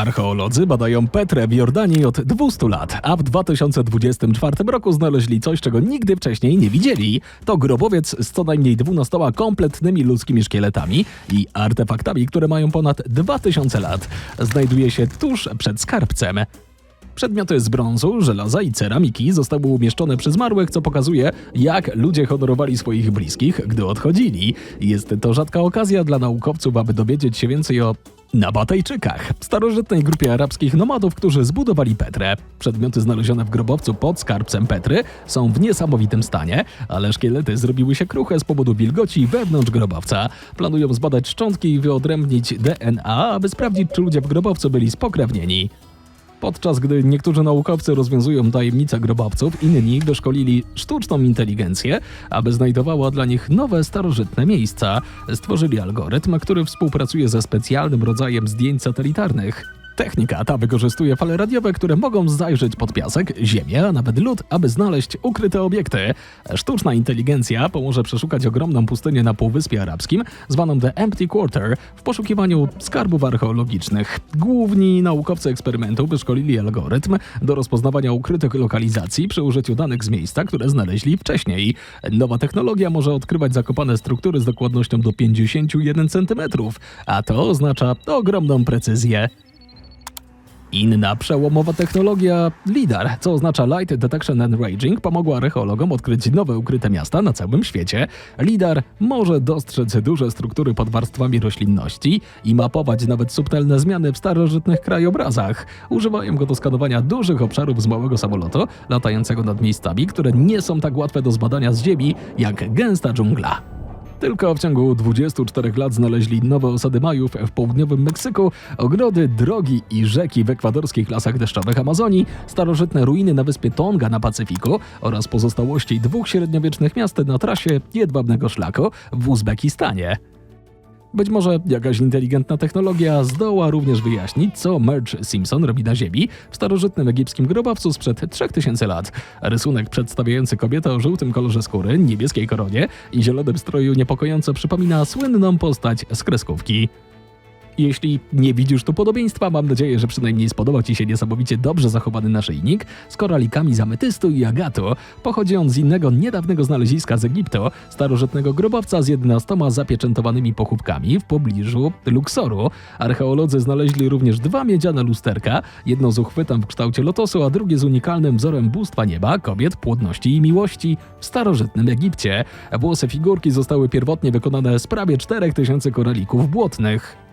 Archeolodzy badają Petrę w Jordanii od 200 lat, a w 2024 roku znaleźli coś, czego nigdy wcześniej nie widzieli. To grobowiec z co najmniej 12 kompletnymi ludzkimi szkieletami i artefaktami, które mają ponad 2000 lat. Znajduje się tuż przed skarbcem. Przedmioty z brązu, żelaza i ceramiki zostały umieszczone przy zmarłych, co pokazuje, jak ludzie honorowali swoich bliskich, gdy odchodzili. Jest to rzadka okazja dla naukowców, aby dowiedzieć się więcej o Nabatejczykach, starożytnej grupie arabskich nomadów, którzy zbudowali Petrę. Przedmioty znalezione w grobowcu pod skarbcem Petry są w niesamowitym stanie, ale szkielety zrobiły się kruche z powodu wilgoci wewnątrz grobowca. Planują zbadać szczątki i wyodrębnić DNA, aby sprawdzić, czy ludzie w grobowcu byli spokrewnieni. Podczas gdy niektórzy naukowcy rozwiązują tajemnice grobowców, inni doszkolili sztuczną inteligencję, aby znajdowała dla nich nowe, starożytne miejsca. Stworzyli algorytm, który współpracuje ze specjalnym rodzajem zdjęć satelitarnych. Technika ta wykorzystuje fale radiowe, które mogą zajrzeć pod piasek, ziemię, a nawet lód, aby znaleźć ukryte obiekty. Sztuczna inteligencja pomoże przeszukać ogromną pustynię na Półwyspie Arabskim, zwaną The Empty Quarter, w poszukiwaniu skarbów archeologicznych. Główni naukowcy eksperymentu wyszkolili algorytm do rozpoznawania ukrytych lokalizacji przy użyciu danych z miejsca, które znaleźli wcześniej. Nowa technologia może odkrywać zakopane struktury z dokładnością do 51 cm, a to oznacza ogromną precyzję. Inna przełomowa technologia LIDAR, co oznacza Light Detection and Ranging, pomogła archeologom odkryć nowe ukryte miasta na całym świecie. LIDAR może dostrzec duże struktury pod warstwami roślinności i mapować nawet subtelne zmiany w starożytnych krajobrazach. Używają go do skanowania dużych obszarów z małego samolotu, latającego nad miejscami, które nie są tak łatwe do zbadania z Ziemi, jak gęsta dżungla. Tylko w ciągu 24 lat znaleźli nowe osady Majów w południowym Meksyku, ogrody, drogi i rzeki w ekwadorskich lasach deszczowych Amazonii, starożytne ruiny na wyspie Tonga na Pacyfiku oraz pozostałości dwóch średniowiecznych miast na trasie jedwabnego szlaku w Uzbekistanie. Być może jakaś inteligentna technologia zdoła również wyjaśnić, co Merge Simpson robi na Ziemi w starożytnym egipskim grobowcu sprzed 3000 lat. Rysunek przedstawiający kobietę o żółtym kolorze skóry, niebieskiej koronie i zielonym stroju niepokojąco przypomina słynną postać z kreskówki. Jeśli nie widzisz tu podobieństwa, mam nadzieję, że przynajmniej spodoba Ci się niesamowicie dobrze zachowany naszyjnik z koralikami z ametystu i agatu. Pochodzi on z innego niedawnego znaleziska z Egiptu, starożytnego grobowca z 11 zapieczętowanymi pochówkami w pobliżu Luksoru. Archeolodzy znaleźli również dwa miedziane lusterka, jedno z uchwytem w kształcie lotosu, a drugie z unikalnym wzorem bóstwa nieba, kobiet, płodności i miłości w starożytnym Egipcie. Włosy figurki zostały pierwotnie wykonane z prawie 4000 koralików błotnych.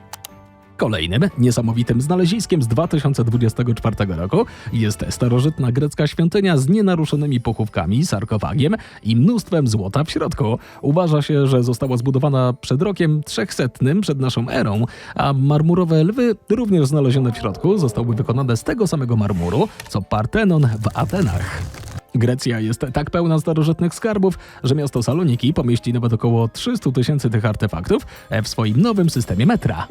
Kolejnym niesamowitym znaleziskiem z 2024 roku jest starożytna grecka świątynia z nienaruszonymi pochówkami, sarkofagiem i mnóstwem złota w środku. Uważa się, że została zbudowana przed rokiem 300 przed naszą erą, a marmurowe lwy, również znalezione w środku, zostały wykonane z tego samego marmuru, co Partenon w Atenach. Grecja jest tak pełna starożytnych skarbów, że miasto Saloniki pomieści nawet około 300 tysięcy tych artefaktów w swoim nowym systemie metra.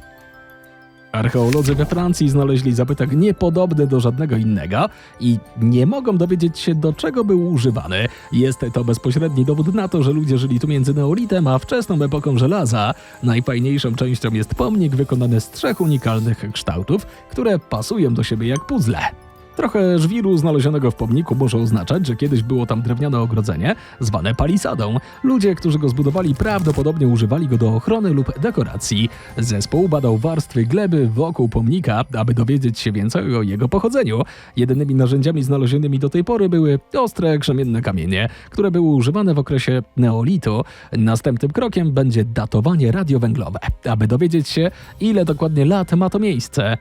Archeolodzy we Francji znaleźli zabytek niepodobny do żadnego innego i nie mogą dowiedzieć się, do czego był używany. Jest to bezpośredni dowód na to, że ludzie żyli tu między neolitem a wczesną epoką żelaza. Najfajniejszą częścią jest pomnik wykonany z trzech unikalnych kształtów, które pasują do siebie jak puzzle. Trochę żwiru znalezionego w pomniku może oznaczać, że kiedyś było tam drewniane ogrodzenie, zwane palisadą. Ludzie, którzy go zbudowali, prawdopodobnie używali go do ochrony lub dekoracji. Zespół badał warstwy gleby wokół pomnika, aby dowiedzieć się więcej o jego pochodzeniu. Jedynymi narzędziami znalezionymi do tej pory były ostre, krzemienne kamienie, które były używane w okresie neolitu. Następnym krokiem będzie datowanie radiowęglowe, aby dowiedzieć się, ile dokładnie lat ma to miejsce.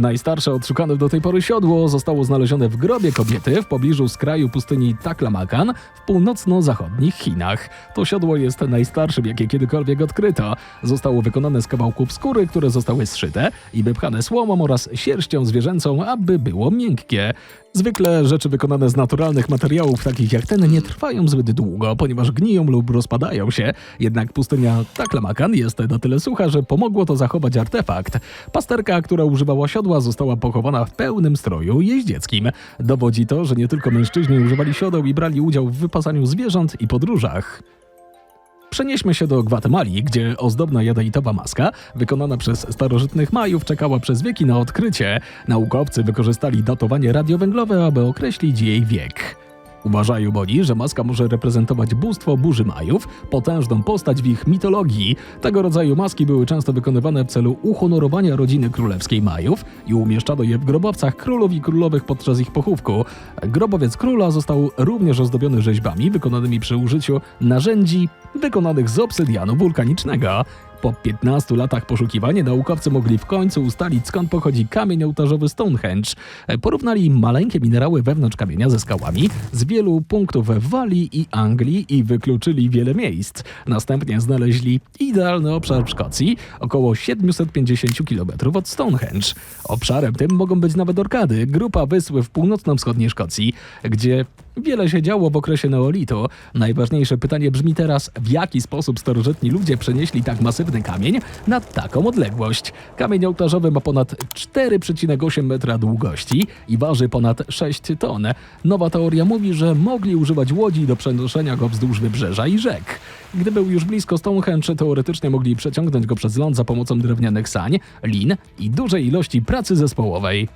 Najstarsze odszukane do tej pory siodło zostało znalezione w grobie kobiety w pobliżu skraju pustyni Taklamakan w północno-zachodnich Chinach. To siodło jest najstarszym, jakie kiedykolwiek odkryto. Zostało wykonane z kawałków skóry, które zostały zszyte i wypchane słomą oraz sierścią zwierzęcą, aby było miękkie. Zwykle rzeczy wykonane z naturalnych materiałów, takich jak ten, nie trwają zbyt długo, ponieważ gniją lub rozpadają się. Jednak pustynia Taklamakan jest na tyle sucha, że pomogło to zachować artefakt. Pasterka, która używała siodła, została pochowana w pełnym stroju jeździeckim. Dowodzi to, że nie tylko mężczyźni używali siodeł i brali udział w wypasaniu zwierząt i podróżach. Przenieśmy się do Gwatemali, gdzie ozdobna jadaitowa maska, wykonana przez starożytnych Majów, czekała przez wieki na odkrycie. Naukowcy wykorzystali datowanie radiowęglowe, aby określić jej wiek. Uważają oni, że maska może reprezentować bóstwo burzy Majów, potężną postać w ich mitologii. Tego rodzaju maski były często wykonywane w celu uhonorowania rodziny królewskiej Majów i umieszczano je w grobowcach królów i królowych podczas ich pochówku. Grobowiec króla został również ozdobiony rzeźbami wykonanymi przy użyciu narzędzi wykonanych z obsydianu wulkanicznego. Po 15 latach poszukiwania naukowcy mogli w końcu ustalić skąd pochodzi kamień ołtarzowy Stonehenge. Porównali maleńkie minerały wewnątrz kamienia ze skałami z wielu punktów w Walii i Anglii i wykluczyli wiele miejsc. Następnie znaleźli idealny obszar w Szkocji, około 750 km od Stonehenge. Obszarem tym mogą być nawet Orkady, grupa wysp w północno-wschodniej Szkocji, gdzie wiele się działo w okresie neolitu. Najważniejsze pytanie brzmi teraz, w jaki sposób starożytni ludzie przenieśli tak masywny kamień na taką odległość. Kamień ołtarzowy ma ponad 4,8 metra długości i waży ponad 6 ton. Nowa teoria mówi, że mogli używać łodzi do przenoszenia go wzdłuż wybrzeża i rzek. Gdy był już blisko Stonehenge, teoretycznie mogli przeciągnąć go przez ląd za pomocą drewnianych sań, lin i dużej ilości pracy zespołowej.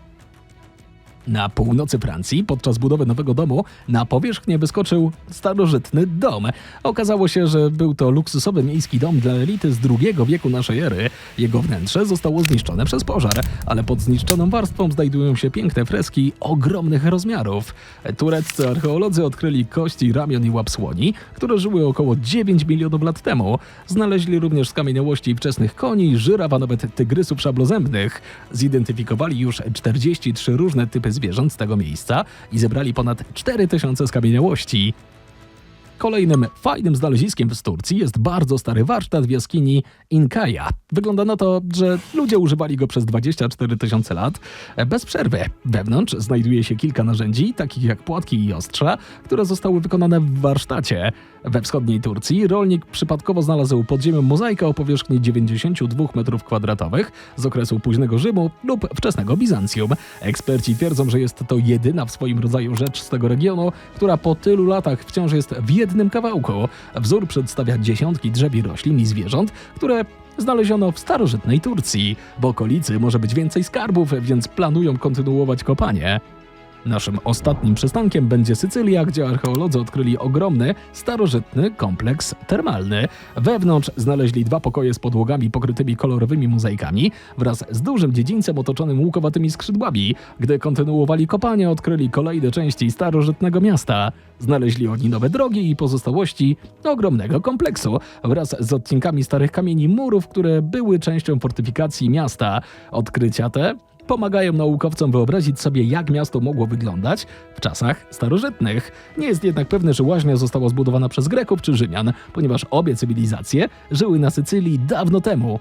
Na północy Francji, podczas budowy nowego domu, na powierzchnię wyskoczył starożytny dom. Okazało się, że był to luksusowy miejski dom dla elity z II wieku naszej ery. Jego wnętrze zostało zniszczone przez pożar, ale pod zniszczoną warstwą znajdują się piękne freski ogromnych rozmiarów. Tureccy archeolodzy odkryli kości ramion i łap słoni, które żyły około 9 milionów lat temu. Znaleźli również skamieniałości wczesnych koni, żyraf, a nawet tygrysów szablozębnych. Zidentyfikowali już 43 różne typy zwierząt z tego miejsca i zebrali ponad 4000 skamieniałości. Kolejnym fajnym znaleziskiem w Turcji jest bardzo stary warsztat w jaskini Inkaja. Wygląda na to, że ludzie używali go przez 24 tysiące lat bez przerwy. Wewnątrz znajduje się kilka narzędzi, takich jak płatki i ostrza, które zostały wykonane w warsztacie. We wschodniej Turcji rolnik przypadkowo znalazł pod ziemią mozaikę o powierzchni 92 m2 z okresu późnego Rzymu lub wczesnego Bizancjum. Eksperci twierdzą, że jest to jedyna w swoim rodzaju rzecz z tego regionu, która po tylu latach wciąż jest w jednym kawałku. Wzór przedstawia dziesiątki drzew i roślin i zwierząt, które znaleziono w starożytnej Turcji. W okolicy może być więcej skarbów, więc planują kontynuować kopanie. Naszym ostatnim przystankiem będzie Sycylia, gdzie archeolodzy odkryli ogromny, starożytny kompleks termalny. Wewnątrz znaleźli dwa pokoje z podłogami pokrytymi kolorowymi mozaikami wraz z dużym dziedzińcem otoczonym łukowatymi skrzydłami. Gdy kontynuowali kopanie, odkryli kolejne części starożytnego miasta. Znaleźli oni nowe drogi i pozostałości ogromnego kompleksu wraz z odcinkami starych kamieni murów, które były częścią fortyfikacji miasta. Odkrycia te pomagają naukowcom wyobrazić sobie, jak miasto mogło wyglądać w czasach starożytnych. Nie jest jednak pewne, że łaźnia została zbudowana przez Greków czy Rzymian, ponieważ obie cywilizacje żyły na Sycylii dawno temu.